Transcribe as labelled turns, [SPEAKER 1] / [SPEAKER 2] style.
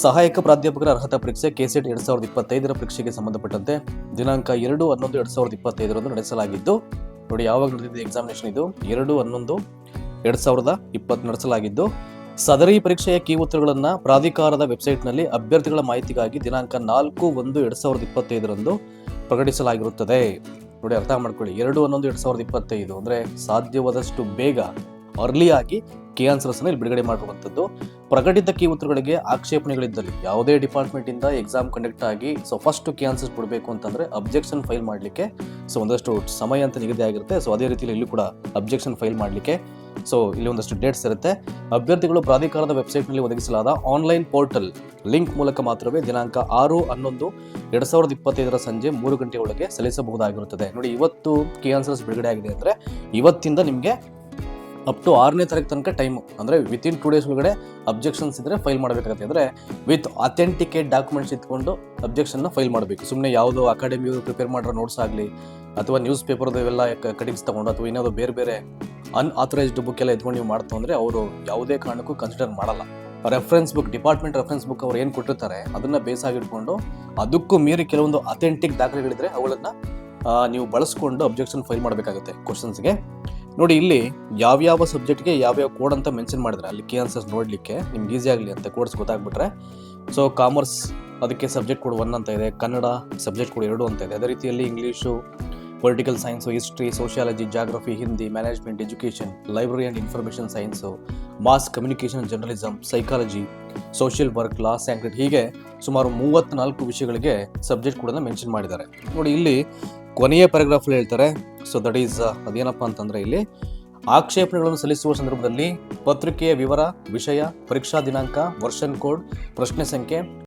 [SPEAKER 1] ಸಹಾಯಕ ಪ್ರಾಧ್ಯಾಪಕರ ಅರ್ಹತಾ ಪರೀಕ್ಷೆ ಕೆಸೆಟ್ ಎರಡ್ ಸಾವಿರದ ಇಪ್ಪತ್ತೈದರ ಪರೀಕ್ಷೆಗೆ ಸಂಬಂಧಪಟ್ಟಂತೆ ದಿನಾಂಕ ಎರಡು ಹನ್ನೊಂದು ಎರಡ್ ಸಾವಿರದ ಇಪ್ಪತ್ತೈದರಂದು ನಡೆಸಲಾಗಿದ್ದು, ನೋಡಿ ಯಾವಾಗ ನಡೆದಿದೆ ಎಕ್ಸಾಮಿನೇಷನ್ ಇದು? ಎರಡು ಹನ್ನೊಂದು ಎರಡ್ ಸಾವಿರದ ಇಪ್ಪತ್ತು ನಡೆಸಲಾಗಿದ್ದು, ಸದರಿ ಪರೀಕ್ಷೆಯ ಕೀ ಉತ್ತರಗಳನ್ನು ಪ್ರಾಧಿಕಾರದ ವೆಬ್ಸೈಟ್ನಲ್ಲಿ ಅಭ್ಯರ್ಥಿಗಳ ಮಾಹಿತಿಗಾಗಿ ದಿನಾಂಕ ನಾಲ್ಕು ಒಂದು ಎರಡ್ ಸಾವಿರದ ಇಪ್ಪತ್ತೈದರಂದು ಪ್ರಕಟಿಸಲಾಗಿರುತ್ತದೆ. ನೋಡಿ ಅರ್ಥ ಮಾಡ್ಕೊಳ್ಳಿ, ಎರಡು ಹನ್ನೊಂದು ಎರಡ್ ಸಾವಿರದ ಇಪ್ಪತ್ತೈದು ಅಂದ್ರೆ ಸಾಧ್ಯವಾದಷ್ಟು ಬೇಗ ಅರ್ಲಿ ಆಗಿ ಕೀ ಆನ್ಸರ್ಸ್ ಇಲ್ಲಿ ಬಿಡುಗಡೆ ಮಾಡಿರುವಂಥದ್ದು. ಪ್ರಕಟಿತ ಕೀ ಉತ್ತರಗಳಿಗೆ ಆಕ್ಷೇಪಣೆಗಳಿದ್ದಲ್ಲಿ ಯಾವುದೇ ಡಿಪಾರ್ಟ್ಮೆಂಟ್ ಇಂದ ಎಕ್ಸಾಮ್ ಕಂಡಕ್ಟ್ ಆಗಿ ಸೊ ಫಸ್ಟ್ ಕೀ ಆನ್ಸರ್ಸ್ ಬಿಡಬೇಕು ಅಂತಂದ್ರೆ ಅಬ್ಜೆಕ್ಷನ್ ಫೈಲ್ ಮಾಡಲಿಕ್ಕೆ ಸೊ ಒಂದಷ್ಟು ಸಮಯ ಅಂತ ನಿಗದಿ ಆಗಿರುತ್ತೆ. ಸೊ ಅದೇ ರೀತಿಯಲ್ಲಿ ಇಲ್ಲಿ ಕೂಡ ಅಬ್ಜೆಕ್ಷನ್ ಫೈಲ್ ಮಾಡಲಿಕ್ಕೆ ಸೊ ಇಲ್ಲಿ ಒಂದಷ್ಟು ಡೇಟ್ಸ್ ಇರುತ್ತೆ. ಅಭ್ಯರ್ಥಿಗಳು ಪ್ರಾಧಿಕಾರದ ವೆಬ್ಸೈಟ್ನಲ್ಲಿ ಒದಗಿಸಲಾದ ಆನ್ಲೈನ್ ಪೋರ್ಟಲ್ ಲಿಂಕ್ ಮೂಲಕ ಮಾತ್ರವೇ ದಿನಾಂಕ ಆರು, ಹನ್ನೊಂದು, ಎರಡ್ ಸಾವಿರದ ಇಪ್ಪತ್ತೈದರ ಸಂಜೆ ಮೂರು ಗಂಟೆ ಒಳಗೆ ಸಲ್ಲಿಸಬಹುದಾಗಿರುತ್ತದೆ. ನೋಡಿ, ಇವತ್ತು ಕೆ ಆನ್ಸರ್ಸ್ ಬಿಡುಗಡೆ ಆಗಿದೆ ಅಂದರೆ ಇವತ್ತಿಂದ ನಿಮಗೆ ಅಪ್ ಟು ಆರನೇ ತಾರೀಕು ತನಕ ಟೈಮು ಅಂದರೆ ವಿತಿನ್ ಟೂ ಡೇಸ್ ಒಳಗಡೆ ಅಬ್ಜೆಕ್ಷನ್ಸ್ ಇದ್ದರೆ ಫೈಲ್ ಮಾಡಬೇಕಾಗುತ್ತೆ. ಅಂದರೆ ವಿತ್ ಅಥೆಂಟಿಕೇಟ್ ಡಾಕ್ಯುಮೆಂಟ್ಸ್ ಇಟ್ಕೊಂಡು ಅಬ್ಜೆಕ್ಷನ್ನ ಫೈಲ್ ಮಾಡಬೇಕು. ಸುಮ್ಮನೆ ಯಾವುದೋ ಅಕಾಡೆಮಿ ಪ್ರಿಪೇರ್ ಮಾಡಿರೋ ನೋಟ್ಸ್ ಆಗಲಿ, ಅಥವಾ ನ್ಯೂಸ್ ಪೇಪರ್ದು ಇವೆಲ್ಲ ಕಟಿಂಗ್ಸ್ ತೊಗೊಂಡು, ಅಥವಾ ಏನಾದರೂ ಬೇರೆ ಬೇರೆ ಅನ್ಆಥರೈಸ್ಡ್ ಬುಕ್ ಎಲ್ಲ ಎತ್ಕೊಂಡು ನೀವು ಮಾಡ್ತು ಅಂದರೆ ಅವರು ಯಾವುದೇ ಕಾರಣಕ್ಕೂ ಕನ್ಸಿಡರ್ ಮಾಡಲ್ಲ. Reference book department reference book ಅವ್ರು ಏನು ಕೊಟ್ಟಿರ್ತಾರೆ, ಅದನ್ನು ಬೇಸ್ ಆಗಿಟ್ಕೊಂಡು ಅದಕ್ಕೂ ಮೀರಿ ಕೆಲವೊಂದು ಅಥೆಂಟಿಕ್ ದಾಖಲೆಗಳಿದ್ರೆ ಅವುಗಳನ್ನು ನೀವು ಬಳಸ್ಕೊಂಡು ಅಬ್ಜೆಕ್ಷನ್ ಫೈಲ್ ಮಾಡಬೇಕಾಗುತ್ತೆ ಕ್ವಶನ್ಸ್ಗೆ ನೋಡಿ, ಇಲ್ಲಿ ಯಾವ್ಯಾವ ಸಬ್ಜೆಕ್ಟ್ಗೆ ಯಾವ್ಯಾವ ಕೋಡ್ ಅಂತ ಮೆನ್ಷನ್ ಮಾಡಿದ್ರೆ, ಅಲ್ಲಿ ಕೆ ಆನ್ಸರ್ಸ್ ನೋಡಲಿಕ್ಕೆ ನಿಮ್ಗೆ ಈಸಿ ಆಗಲಿ ಅಂತ ಕೋಡ್ಸ್ ಗೊತ್ತಾಗ್ಬಿಟ್ರೆ ಸೊ ಕಾಮರ್ಸ್ ಅದಕ್ಕೆ ಸಬ್ಜೆಕ್ಟ್ ಕೋಡ್ ಒನ್ ಅಂತ ಇದೆ, ಕನ್ನಡ ಸಬ್ಜೆಕ್ಟ್ ಕೋಡ್ ಎರಡು ಅಂತ ಇದೆ. ಅದೇ ರೀತಿಯಲ್ಲಿ English political science history sociology geography Hindi management education library and information science mass communication journalism psychology social work law Sanskrit ಹೀಗೆ ಸುಮಾರು ಮೂವತ್ತ್ನಾಲ್ಕು ವಿಷಯಗಳಿಗೆ ಸಬ್ಜೆಕ್ಟ್ ಕೂಡ ಮೆನ್ಷನ್ ಮಾಡಿದ್ದಾರೆ. ನೋಡಿ, ಇಲ್ಲಿ ಕೊನೆಯ ಪ್ಯಾರಾಗ್ರಾಫ್ ಹೇಳ್ತಾರೆ ಸೊ ದಟ್ ಈಸ್ ಅದೇನಪ್ಪ ಅಂತಂದ್ರೆ ಇಲ್ಲಿ ಆಕ್ಷೇಪಣೆಗಳನ್ನು ಸಲ್ಲಿಸುವ ಸಂದರ್ಭದಲ್ಲಿ ಪತ್ರಿಕೆಯ ವಿವರ, ವಿಷಯ, ಪರೀಕ್ಷಾ ದಿನಾಂಕ ವರ್ಷನ್ ಕೋಡ್ ಪ್ರಶ್ನೆ ಸಂಖ್ಯೆ